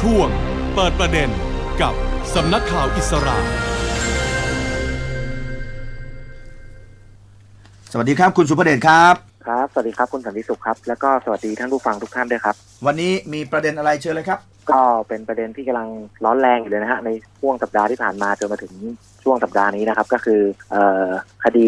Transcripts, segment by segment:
ช่วง เปิดประเด็นกับสำนักข่าวอิสราสวัสดีครับคุณสุภเดชครับ ครับ สวัสดีครับคุณสันติสุขครับ แล้วก็สวัสดีท่านผู้ฟังทุกท่านด้วยครับ วันนี้มีประเด็นอะไรเชิญเลยครับ ก็เป็นประเด็นที่กำลังร้อนแรงอยู่เลยนะฮะในช่วงสัปดาห์ที่ผ่านมาจนมาถึงช่วงสัปดาห์นี้นะครับ ก็คือเอ่อคดี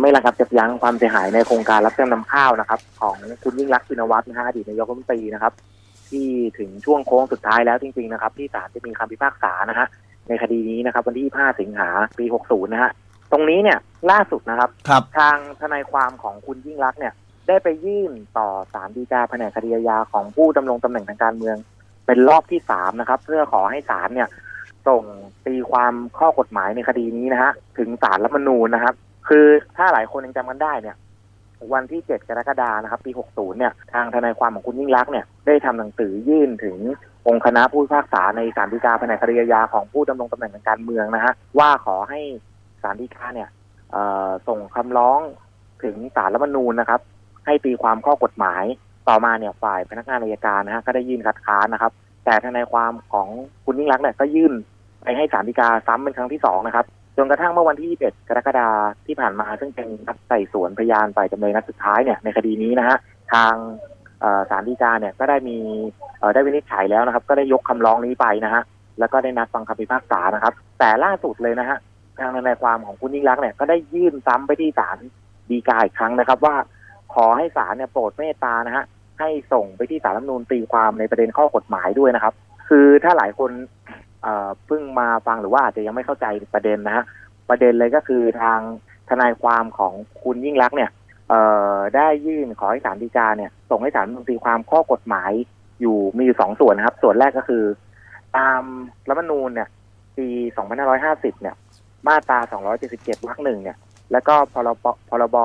ไม่ระงับยับยั้งความเสียหายในโครงการรับจำนำข้าวนะครับ ของคุณยิ่งรักษณ์ชินวัตรนะฮะอดีตนายกรัฐมนตรีนะครับ ที่ถึงช่วงโค้งสุดท้ายแล้วจริงๆนะครับ ที่ศาลจะมีคำพิพากษานะฮะในคดีนี้นะครับ วันที่ 5 สิงหาปี 60 นะฮะตรงนี้เนี่ยล่าสุดนะครับ ครับ ทางทนายความของคุณยิ่งรักษณ์เนี่ย ได้ไปยื่นต่อศาลฎีกาแผนกคดีอาญาของผู้ดำรงตำแหน่งทางการเมือง เป็นรอบที่สามนะครับ เพื่อขอให้ศาลเนี่ย ส่งตีความข้อกฎหมายในคดีนี้นะฮะถึงศาลรัฐธรรมนูญนะครับ คือถ้าหลายคนยังจำกันได้เนี่ย วันที่ 7 กรกฎานะครับปี 60 เนี่ยทางทนายความของคุณยิ่งรักเนี่ยได้ทำหนังสือยื่นถึงองค์คณะผู้พิพากษาในศาลฎีกาแผนกคดีอาของผู้ดำรงตำแหน่งทางการเมืองนะฮะว่าขอให้ศาลฎีกาเนี่ยส่งคำร้องถึงศาลรัฐธรรมนูญนะครับ ให้ตีความข้อกฎหมาย ต่อมาเนี่ยฝ่ายพนักงานอัยการนะฮะก็ได้ยื่นคัดค้านนะครับ แต่ทนายความของคุณยิ่งรักเนี่ยก็ยื่นไปให้ศาลฎีกาซ้ำเป็นครั้งที่สองนะครับ จนกระทั่งเมื่อวันที่ 21 กรกฎาคมที่ผ่านมา ซึ่งเป็นนัดไต่สวนพยานฝ่ายจำเลยนัดสุดท้ายเนี่ยในคดีนี้นะฮะทางศาลฎีกาเนี่ยก็ได้มีได้วินิจฉัยแล้วนะครับ ก็ได้ยกคำร้องนี้ไปนะฮะแล้วก็ได้นัดฟังคำพิพากษานะครับ แต่ล่าสุดเลยนะฮะทางทนายความของคุณยิ่งรักษ์เนี่ยก็ได้ยื่นซ้ำไปที่ศาลฎีกาอีกครั้งนะครับ ว่าขอให้ศาลเนี่ยโปรดเมตตานะฮะให้ส่งไปที่ศาลรัฐธรรมนูญตีความในประเด็นข้อกฎหมายด้วยนะครับ คือถ้าหลายคน เพิ่งมาฟังหรือว่าอาจจะยังไม่เข้าใจประเด็นนะฮะประเด็นเลยก็คือทางทนายความของคุณยิ่งรักษณ์เนี่ยเออได้ยื่นขอให้ศาลฎีกาเนี่ย ส่งให้ศาลรัฐธรรมนูญตีความข้อกฎหมายอยู่มีอยู่สองส่วนนะครับ ส่วนแรกก็คือ ตามรัฐธรรมนูญเนี่ย ปี 2550 เนี่ย มาตรา 277วรรคหนึ่งเนี่ย แล้วก็พรบพรบ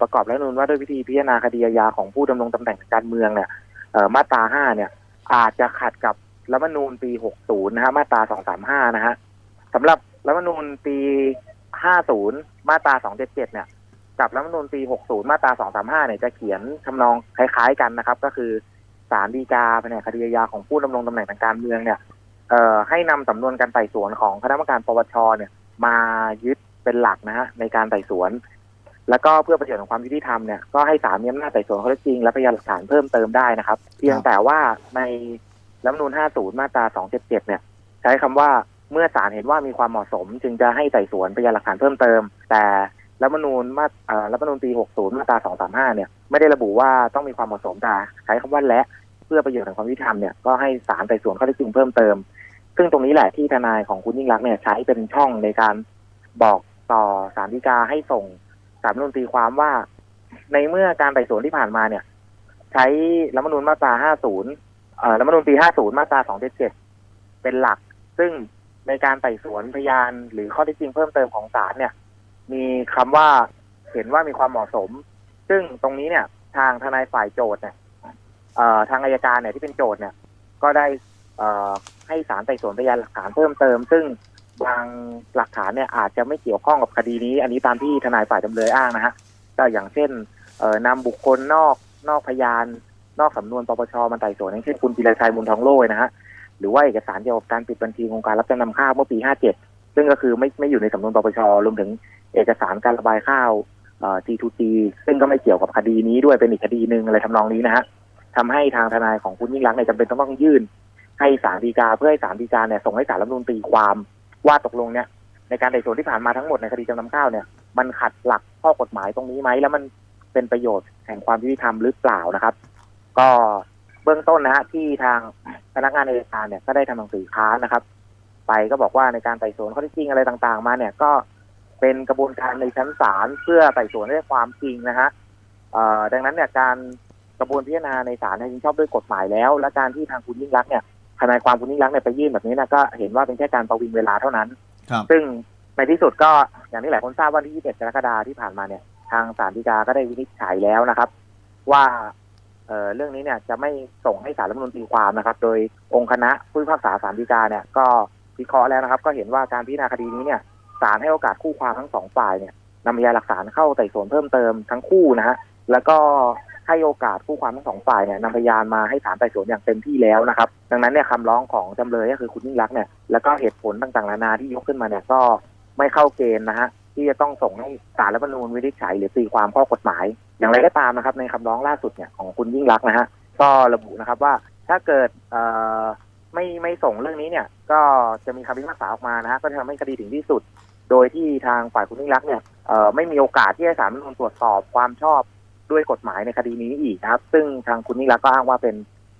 ประกอบรัฐธรรมนูญว่าด้วยวิธีพิจารณาคดีอาญาของผู้ดำรงตำแหน่งทางการเมืองเนี่ยมาตรา 5 เนี่ย อาจจะขัดกับ รัฐมนูญปี 60 นะฮะมาตรา 235 นะฮะสำหรับรัฐมนูญปี 50 มาตรา 277 เนี่ย กับรัฐมนูญปี 60 มาตรา 235 เนี่ยจะเขียนทำนองคล้าย ๆ กันนะครับ ก็คือศาลฎีกาแผนกคดีอาญาของผู้ดำรงตำแหน่งทางการเมืองเนี่ยเอ่อให้นำสำนวนการไต่สวนของคณะกรรมการปปชเนี่ย มายึดเป็นหลักนะฮะในการไต่สวน แล้วก็เพื่อประโยชน์ของความยุติธรรมเนี่ยก็ให้ศาลมีอำนาจไต่สวนข้อเท็จจริงและพยานหลักฐานเพิ่มเติมได้นะครับ เพียงแต่ว่าใน รัฐมนูญ50 มาตรา 277 เนี่ย ใช้คำว่าเมื่อศาลเห็นว่ามีความเหมาะสม จึงจะให้ไต่สวนพยานหลักฐานเพิ่มเติม แต่รัฐมนูญมาอรัฐมนูญปี 60 มาตรา 235 เนี่ย ไม่ได้ระบุว่าต้องมีความเหมาะสมแต่ใช้คำว่าและเพื่อประโยชน์ของความยุติธรรมเนี่ยก็ให้ศาลไต่สวนข้อเท็จจริงเพิ่มเติม ซึ่งตรงนี้แหละที่ทนายของคุณยิ่งรักเนี่ยใช้เป็นช่องในการบอกต่อศาลฎีกาให้ส่งสารรัฐมนูญตีความว่า ในเมื่อการไต่สวนที่ผ่านมาเนี่ย ใช้รัฐมนูญมาตรา 50 รัฐธรรมนูญปี 50 มาตรา 277 เป็นหลัก ซึ่งในการไต่สวนพยานหรือข้อเท็จจริงเพิ่มเติมของศาลเนี่ย มีคำว่าเห็นว่ามีความเหมาะสม ซึ่งตรงนี้เนี่ยทางทนายฝ่ายโจทย์เนี่ยเอ่อทางอายการเนี่ยที่เป็นโจทย์เนี่ย ก็ได้เอ่อให้ศาลไต่สวนพยานหลักฐานเพิ่มเติม ซึ่งบางหลักฐานเนี่ยอาจจะไม่เกี่ยวข้องกับคดีนี้ อันนี้ตามที่ทนายฝ่ายจำเลยอ้างนะฮะก็อย่างเช่นเอ่อนำบุคคลนอกนอกพยาน นอกสำนวนปปชมาไต่สวนอย่างเช่นคุณจิรชัยบุญทองโล่นะฮะหรือว่าเอกสารเกี่ยวกับการปิดบัญชีโครงการรับจำนำข้าวเมื่อปี 57 ซึ่งก็คือไม่ไม่อยู่ในสำนวนปปชรวมถึงเอกสารการระบายข้าวเอ่อ G2G ซึ่งก็ไม่เกี่ยวกับคดีนี้ด้วยเป็นอีกคดีหนึ่งอะไรทำนองนี้นะฮะทำให้ทางทนายของคุณยิ่งรักเนี่ยจำเป็นต้องต้องยื่น ให้ศาลฎีกาเพื่อให้ศาลฎีกาเนี่ยส่งให้ศาลรัฐมนูญตีความว่าตกลงเนี่ยในการไต่สวนที่ผ่านมาทั้งหมดในคดีจำนำข้าวเนี่ยมันขัดหลักข้อกฎหมายตรงนี้ไหมแล้วมันเป็นประโยชน์แห่งความยุติธรรมหรือเปล่านะครับ ก็เบื้องต้นนะฮะที่ทางพนักงานอัยการเนี่ยก็ได้ทำหนังสือค้านนะครับ ไปก็บอกว่าในการไต่สวนข้อเท็จจริงอะไรต่างๆ มาเนี่ยก็เป็นกระบวนการในชั้นศาลเพื่อไต่สวนด้วยความจริงนะฮะเอ่อดังนั้นเนี่ยการกระบวนพิจารณาในศาลเนี่ยจึงชอบด้วยกฎหมายแล้ว และการที่ทางคุณยิ่งรักษณ์เนี่ยทนายความคุณยิ่งรักษณ์เนี่ยไปยื่นแบบนี้นะก็เห็นว่าเป็นแค่การประวิงเวลาเท่านั้น ครับ ซึ่งในที่สุดก็อย่างที่หลายคนทราบว่าที่ 21 กรกฎาคมที่ผ่านมาเนี่ย ทางศาลฎีกาก็ได้วินิจฉัยแล้วนะครับ ว่า เเรื่องนี้เนี่ยจะไม่ส่งให้ศาลรัฐมนูญตีความนะครับ โดยองค์คณะผู้พิพากษาศาลฎีกาเนี่ยก็วิเคราะห์แล้วนะครับ ก็เห็นว่าการพิจารณาคดีนี้เนี่ยศาลให้โอกาสคู่ความทั้งสองฝ่ายเนี่ยนำพยานหลักฐานเข้าไต่สวนเพิ่มเติมทั้งคู่นะฮะแล้วก็ให้โอกาสผู้ความทั้งสองฝ่ายเนี่ยนำพยานมาให้ศาลไต่สวนอย่างเต็มที่แล้วนะครับ ดังนั้นเนี่ยคำร้องของจำเลยก็คือคุณยิ่งรักเนี่ยแล้วก็เหตุผลต่างๆนานาที่ยกขึ้นมาเนี่ยก็ไม่เข้าเกณฑ์นะฮะที่จะต้องส่งให้ศาลรัฐธรรมนูญวินิจฉัยหรือตีความข้อกฎหมาย อย่างไรก็ตามนะครับ ในคำร้องล่าสุดเนี่ยของคุณยิ่งรักนะฮะก็ระบุนะครับว่าถ้าเกิดไม่ไม่ส่งเรื่องนี้เนี่ย ก็จะมีคำพิพากษาออกมานะฮะก็จะทำให้คดีถึงที่สุด โดยที่ทางฝ่ายคุณยิ่งรักเนี่ยไม่มีโอกาสที่จะสามารถตรวจสอบความชอบด้วยกฎหมายในคดีนี้อีกนะครับ ซึ่งทางคุณยิ่งรักก็อ้างว่าเป็น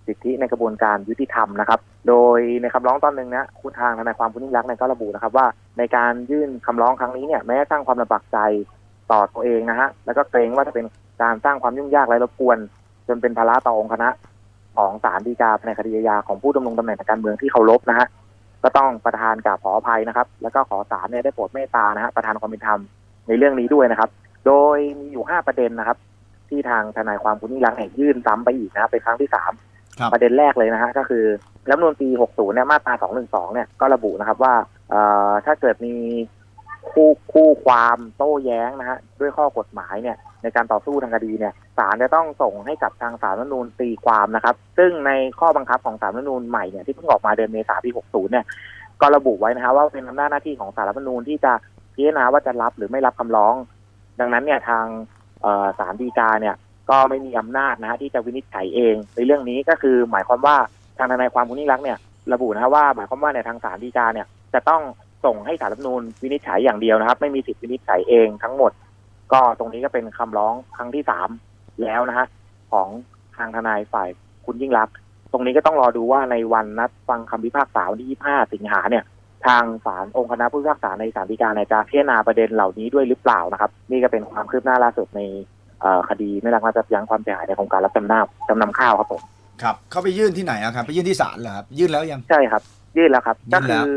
สิทธิในกระบวนการยุติธรรมนะครับ โดยในคำร้องตอนหนึ่งนะคุณทางทนายความคุณยิ่งรักษณ์เนี่ยก็ระบุนะครับว่าในการยื่นคำร้องครั้งนี้เนี่ยแม้สร้างความลำบากใจ ต่อตัวเองนะฮะ แล้วก็เกรงว่าจะเป็นการสร้างความยุ่งยากและรบกวน จนเป็นภาระต่อองค์คณะของศาลฎีกาในคดีอาญาของผู้ดำรงตำแหน่งทางการเมืองที่เคารพนะฮะก็ต้องประธานกับขออภัยนะครับ แล้วก็ขอศาลเนี่ยได้โปรดเมตตานะฮะประธานความเป็นธรรมในเรื่องนี้ด้วยนะครับ โดยมีอยู่ห้าประเด็นนะครับ ที่ทางทนายความคุณยิ่งรักษณ์เนี่ยยื่นซ้ำไปอีกนะครับเป็นครั้งที่สามครับ ประเด็นแรกเลยนะฮะก็คือรัฐธรรมนูญปี 60 เนี่ยมาตรา 212 เนี่ยก็ระบุนะครับว่าเอ่อถ้าเกิดมี คู่คู่ความโต้แย้งนะฮะด้วยข้อกฎหมายเนี่ยในการต่อสู้ทางคดีเนี่ยศาลจะต้องส่งให้กับทางศาลรัฐธรรมนูญตีความนะครับ ซึ่งในข้อบังคับของศาลรัฐธรรมนูญใหม่เนี่ยที่เพิ่งออกมาเดือนเมษายนปี 60 เนี่ยก็ระบุไว้นะฮะว่าเป็นอำนาจหน้าที่ของศาลรัฐธรรมนูญที่จะพิจารณาว่าจะรับหรือไม่รับคำร้อง ดังนั้นเนี่ยทางศาลฎีกาเนี่ยก็ไม่มีอำนาจนะฮะที่จะวินิจฉัยเอง ในเรื่องนี้ก็คือหมายความว่าทางทนายความคุณยิ่งรักษ์เนี่ยระบุนะฮะว่าหมายความว่าในยทางศาลฎีกาเนี่ยจะต้อง ส่งให้ศาลรัฐธรรมนูญวินิจฉัยอย่างเดียวนะครับ ไม่มีสิทธิวินิจฉัยเองทั้งหมด ก็ตรงนี้ก็เป็นคำร้องครั้งที่สามแล้วนะฮะของทางทนายฝ่ายคุณยิ่งรักษณ์ตรงนี้ก็ต้องรอดูว่าในวันนัดฟังคำพิพากษาวันที่ 25 สิงหาเนี่ย ทางศาลองค์คณะผู้พิพากษาในศาลฎีกาเนี่ยจะพิจารณาประเด็นเหล่านี้ด้วยหรือเปล่านะครับ นี่ก็เป็นความคืบหน้าล่าสุดในเอ่อคดีไม่รักมาจับยั้งความเสียหายในโครงการรับจำนำจำนำข้าวครับผมครับ เขาไปยื่นที่ไหนอะครับ ไปยื่นที่ศาลเหรอครับ ยื่นแล้วยัง ใช่ครับ ยื่นแล้วครับยื่ก็นคืแล้วอ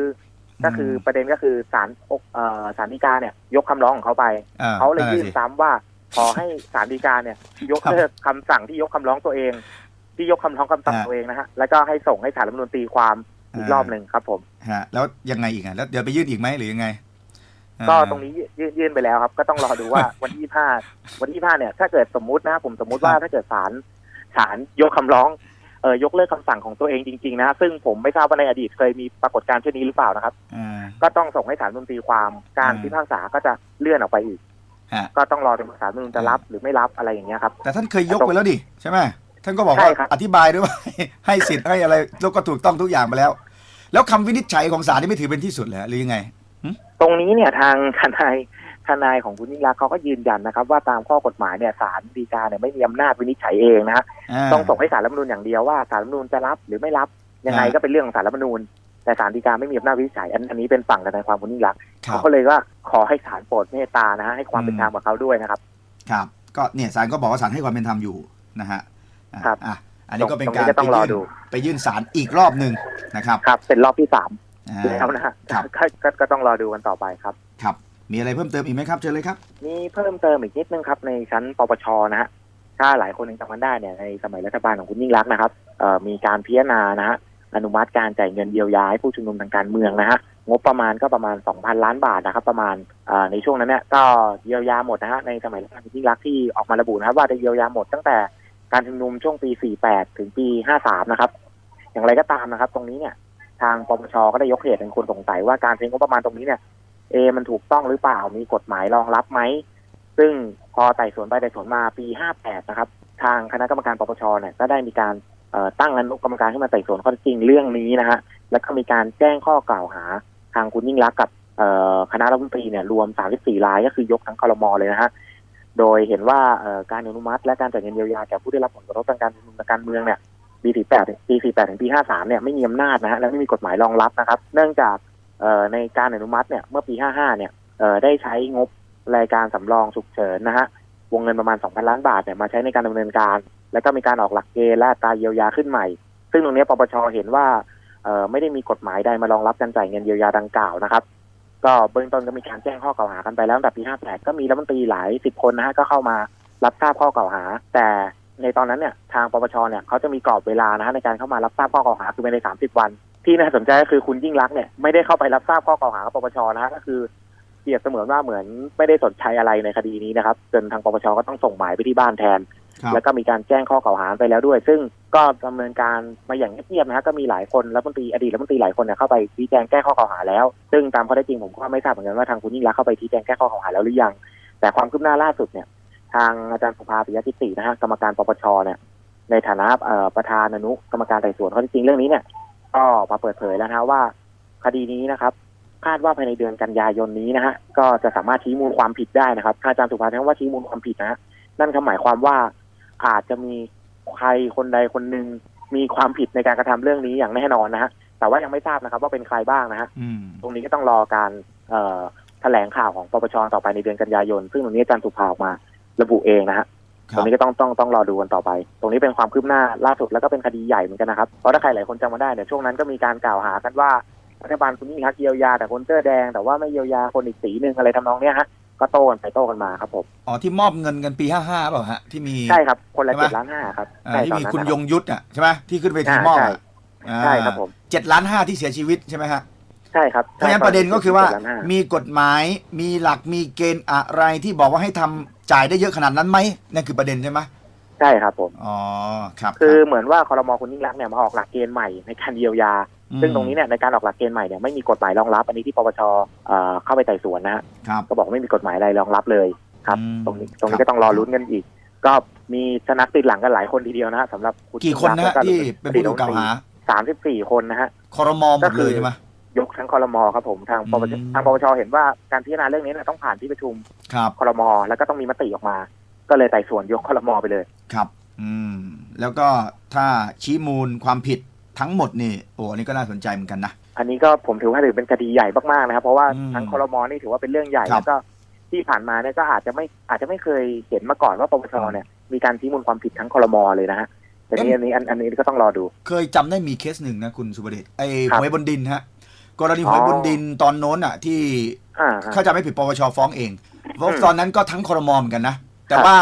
ก็คือประเด็นก็คือศาลอกเอ่อศาลฎีกาเนี่ย ยกคำร้องของเขาไปอ่เขาเลยนั่นยื่น่ะนสิซ้ำว่าขอให้ศาลฎีกาเนี่ย ยกครับเลิกคำสั่งที่ยกคำร้องตัวเอง ที่ยกคำร้องคำสั่งอ่าตัวเองนะฮะแล้วก็ให้ส่งให้ศาลรัฐธรรมนูญตีความอีกรอบหนึ่งครับ ผมฮะแล้วยังไงอีกอะแล้วเดี๋ยวไปยื่นอีกไหมหรือยังไง ก็อ่าตรงนี้ยื่นยื่นไปแล้วครับ ก็ต้องรอดูว่าวันที่ห้าวันที่ห้าเนี่ย ถ้าเกิดสมมุตินะผมสมมุติว่าครับถ้าเกิดศาลศาลยกคำร้อง เออยกเลิกคำสั่งของตัวเองจริงๆนะซึ่งผมไม่ทราบว่าในอดีตเคยมีปรากฏการณ์เช่นนี้หรือเปล่านะครับอ่าก็ต้องส่งให้ศาลรัฐธรรมนูญตีความการอืมพิพากษาก็จะเลื่อนออกไปอีกฮะก็ต้องรอจนกว่าศาลรัฐธรรมนูญจะรับหรือไม่รับอะไรอย่างเงี้ยครับแต่ท่านเคยยกไปแล้วดิใช่ไหมท่านก็บอกใช่ว่าครับอธิบายด้วยว่าให้สิทธิ์ให้อะไรแล้วก็ถูกต้องทุกอย่างไปแล้ว แล้วคำวินิจฉัยของศาลนี่ไม่ถือเป็นที่สุดเหรอหรือยังไง ตรงนี้เนี่ยทางทนาย ทนายของคุณยิ่งรักษณ์เขาก็ยืนยันนะครับ ว่าตามข้อกฎหมายเนี่ยศาลฎีกาเนี่ยไม่มีอำนาจวินิจฉัยเองนะฮะาต้องส่งให้ศาลรัฐธรรมนูญอย่างเดียวว่าศาลรัฐธรรมนูญจะรับหรือไม่รับยังไงอ่าก็เป็นเรื่องของศาลรัฐธรรมนูญแต่ศาลฎีกาไม่มีอำนาจวินิจฉัยอันอันนี้เป็นฝั่งทนายความคุณยิ่งรักษณ์ครัเขาบก็เลยว่าขอให้ศาลโปรดเมตตานะฮะให้ความเป็นธรรมกับเขาด้วยนะครับ ครับ ก็เนี่ยศาลก็บอกว่าศาลให้ความเป็นธรรมอยู่นะฮะอะครับอะอันนี้ก็เป็นตรงการนี้ก็ต้องรอดูไปยื่นศาลอีกรอบหนึ่งนะครับ ครับ เป็นรอบที่สามอ่าแล้วนะฮะครับก็ก็ก็ต้องรอดูกันต่อไปครับ ครับ มีอะไรเพิ่มเติมอีกไหมครับเชิญเลยครับ มีเพิ่มเติมอีกนิดนึงครับในชั้นปปชนะฮะถ้าหลายคนยังจำกันได้เนี่ยในสมัยรัฐบาลของคุณยิ่งรักษณ์นะครับเอ่อมีการพิจารณานะฮะอนุมัติการจ่ายเงินเยียวยาให้ผู้ชุมนุมทางการเมืองนะฮะงบประมาณก็ประมาณ 2,000 ล้านบาทนะครับ ประมาณอ่อในช่วงนั้นเนี่ยก็เยียวยาหมดนะฮะในสมัยรัฐบาลคุณยิ่งรักษณ์ที่ออกมาระบุนะครับว่าจะเยียวยาหมดตั้งแต่การชุมนุมช่วงปี 48 ถึงปี 53 นะครับ อย่างไรก็ตามนะครับ ตรงนี้เนี่ยทางปปชก็ได้ยกเหตุเป็นคนสงสัยว่าการใช้งบประมาณตรงนี้เนี่ย เอ มันถูกต้องหรือเปล่า มีกฎหมายรองรับไหม ซึ่งพอไต่สวนไปไต่สวนมาปี58นะครับ ทางคณะกรรมการปปชเนี่ยก็ได้มีการตั้งอนุกรรมการขึ้นมาไต่สวนข้อเท็จจริงเรื่องนี้นะฮะ แล้วก็มีการแจ้งข้อกล่าวหาทางคุณยิ่งรักกับคณะรัฐมนตรีเนี่ยรวม 34รายก็คือยกทั้งครมอเลยนะฮะ โดยเห็นว่าการอนุมัติและการจ่ายเงินเยียวยาแก่ผู้ได้รับผลกระทบทางการชุมนุมทางการเมืองเนี่ยปี48ปี48ถึงปี53เนี่ยไม่มีอำนาจนะฮะและไม่มีกฎหมายรองรับนะครับ เนื่องจาก ในการอนุมัติเนี่ยเมื่อปี 55 เนี่ยได้ใช้งบรายการสำรองฉุกเฉินนะฮะวงเงินประมาณ 2,000 ล้านบาทเนี่ยมาใช้ในการดำเนินการ แล้วก็มีการออกหลักเกณฑ์และตราเยียวยาขึ้นใหม่ ซึ่งตรงนี้ปปชเห็นว่าไม่ได้มีกฎหมายใดมารองรับการจ่ายเงินเยียวยาดังกล่าวนะครับ ก็เบื้องต้นก็มีการแจ้งข้อกล่าวหากันไปแล้วตั้งแต่ปี 58 ก็มีรัฐมนตรีหลายสิบคนนะฮะก็เข้ามารับทราบข้อกล่าวหา แต่ในตอนนั้นเนี่ยทางปปชเนี่ยเขาจะมีกรอบเวลานะฮะในการเข้ามารับทราบข้อกล่าวหาคือภายใน 30 วัน ที่น่าสนใจก็คือคุณยิ่งรักษณ์เนี่ยไม่ได้เข้าไปรับทราบข้อกล่าวหากับปปชนะฮะก็คือเปรียบเสมือนว่าเหมือนไม่ได้สนใจอะไรในคดีนี้นะครับจนทางปปชก็ต้องส่งหมายไปที่บ้านแทน ครับ แล้วก็มีการแจ้งข้อกล่าวหาไปแล้วด้วย ซึ่งก็ดำเนินการมาอย่างเงียบๆนะฮะก็มีหลายคนรัฐมนตรีอดีตรัฐมนตรีหลายคนเนี่ยเข้าไปชี้แจงแก้ข้อกล่าวหาแล้ว ซึ่งตามข้อเท็จจริงผมก็ไม่ทราบเหมือนกันว่าทางคุณยิ่งรักษณ์เข้าไปชี้แจงแก้ข้อกล่าวหาแล้วหรือยัง แต่ความคืบหน้าล่าสุดเนี่ย ทางอาจารย์สุภาปิยจิตตินะฮะกรรมการปปชเนี่ยในฐานะเอ่อประธานอนุกรรมการไต่สวนข้อเท็จจริงเรื่องนี้เนี่ย ก็มาเปิดเผยแล้วนะฮะว่า คดีนี้นะครับ คาดว่าภายในเดือนกันยายนนี้นะฮะก็จะสามารถชี้มูลความผิดได้นะครับถ้าอาจารย์สุภาใช้คำว่าชี้มูลความผิดนะฮะนั่นก็หมายความว่าอาจจะมีใครคนใดคนหนึ่งมีความผิดในการกระทำเรื่องนี้อย่างแน่นอนนะฮะแต่ว่ายังไม่ทราบนะครับ ว่าเป็นใครบ้างนะฮะอืมตรงนี้ก็ต้องรอการเอ่อแถลงข่าวของปปชต่อไปในเดือนกันยายน ซึ่งตรงนี้อาจารย์สุภาออกมาระบุเองนะฮะค ตรรับงนี้ก็ต้องต้องต้องรอดูกันต่อไป ตรงนี้เป็นความคืบหน้าล่าสุดแล้วก็เป็นคดีใหญ่เหมือนกันนะครับ เพราะถ้าใครหลายคนจำมาได้เนี่ยช่วงนั้นก็มีการกล่าวหากันว่ารัฐบาลคุณยิ่งรักษณ์เยียวยาแต่คนเสื้อแดง แต่ว่าไม่เยียวยาคนอีกสีหนึ่งอะไรทำนองเนี้ยฮะก็โต้กันไปโต้กันมาครับผมอ๋อที่มอบเงินกันปีห้าห้าเปล่าฮะที่มีใช่ครับคนละใช่ไหมเจ็ดล้านห้าครับอ่าใช่ที่ตอนมีนั้นคุณนะยงยุทธอะใช่ไหมที่ขึ้นไปทีอ่ามอบใช่อะอ่าใช่ครับผมเจ็ดล้านห้าที่เสียชีวิตใช่ไหมฮะใช่ครับเพราะฉะนั้นประเด็นก็คือว่า7ล้นห้มีกฎหมายมีหลักมีเกณฑ์อะไรที่บอกว่าให้ทำ จ่ายได้เยอะขนาดนั้นไหมนั่นคือประเด็นใช่ไหมใช่ครับผม อ๋อครับคือรับเหมือนว่าคอรมอคุณยิ่งรักษณ์เนี่ยมาออกหลักเกณฑ์ใหม่ในการเยียวยาซึ่งตรงนี้เนี่ยในการออกหลักเกณฑ์ใหม่เนี่ยไม่มีกฎหมายรองรับ อันนี้ที่ปปชเอ่อเข้าไปไต่สวนนะฮะครับ ก็บอกไม่มีกฎหมายอะไรรองรับเลย ครับ อืมตรงนี้ตรงนี้ครับก็ต้องรอลุ้นกันอีก ก็มีชนักติดหลังกันหลายคนทีเดียวนะฮะสำหรับคุณกี่คนนะฮะที่เป็นผู้ถูกกล่าวหาสามสิบสี่คนนะฮะ คอรมอหมดเลยใช่ไหม ยกทั้งคอรมอครับผมทางปปชอืม ทางปปชเห็นว่าการพิจารณาเรื่องนี้เนี่ยต้องผ่านที่ประชุมครับคอรมอแล้วก็ต้องมีมติออกมา ก็เลยไต่สวนยกคอรมอไปเลย ครับอืมแล้วก็ถ้าชี้มูลความผิดทั้งหมดนี่โอ้อันนี้ก็น่าสนใจเหมือนกันนะ อันนี้ก็ผมถือว่าถือเป็นคดีใหญ่มากๆนะครับ เพราะว่าอืมทั้งคอรมอนี่ถือว่าเป็นเรื่องใหญ่ครับ แล้วก็ที่ผ่านมาเนี่ยก็อาจจะไม่อาจจะไม่เคยเห็นมาก่อนว่าปปชเนี่ยมีการชี้มูลความผิดทั้งคอรมอเลยนะฮะแต่นี่อันนี้อันอันนี้ก็ต้องรอดู เคยจำได้มีเคสหนึ่งนะคุณสุบเดชไอ้ครับหวยบนดินฮะ กรณีหวยอ๋อบนดินตอนโน้นอะ ที่อ่าอ่าเข้าใจไม่ผิดปปชฟ้องเองเพราะอืมตอนนั้นก็ทั้งคอรมอเหมือนกันนะ แต่ครับว่า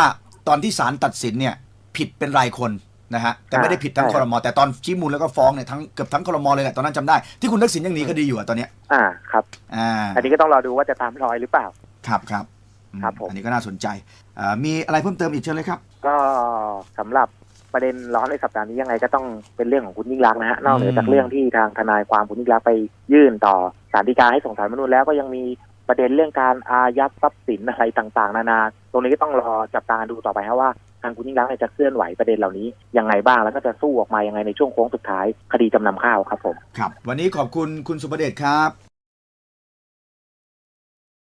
ตอนที่ศาลตัดสินเนี่ยผิดเป็นรายคนนะฮะแต่ไม่ได้ผิดทั้งใช่คอรมอแต่ตอนชี้มูลแล้วก็ฟ้องเนี่ยทั้งเกือบทั้งคอรมอเลยแหละตอนนั้นจำได้ที่คุณทักษิณยังหนีคดีอยู่อะตอนเนี้ยอ่าครับอ่าอันนี้ก็ต้องรอดูว่าจะตามรอยหรือเปล่า ครับครับอืครับผมอันนี้ก็น่าสนใจอ่ามีอะไรเพิ่มเติมอีกเชิญเลยครับ ก็สำหรับ ประเด็นร้อนในสัปดาห์นี้ยังไงก็ต้องเป็นเรื่องของคุณยิ่งรักษณ์นะฮะนอกเหนือจากเรื่องที่ทางทนายความคุณยิ่งรักษณ์ไปยื่นต่อศาลฎีกาให้ส่งสารมนุษย์แล้วก็ยังมีประเด็นเรื่องการอายัดทรัพย์สินอะไรต่างๆ นานา ตรงนี้ก็ต้องรอจับตาดูต่อไปฮะว่าทางคุณยิ่งรักษณ์เนี่ยจะเคลื่อนไหวประเด็นเหล่านี้ยังไงบ้างแล้วก็จะสู้ออกมายังไงในช่วงโค้งสุดท้ายคดีจำนำข้าวครับผม ครับ วันนี้ขอบคุณคุณสุประเดชครับ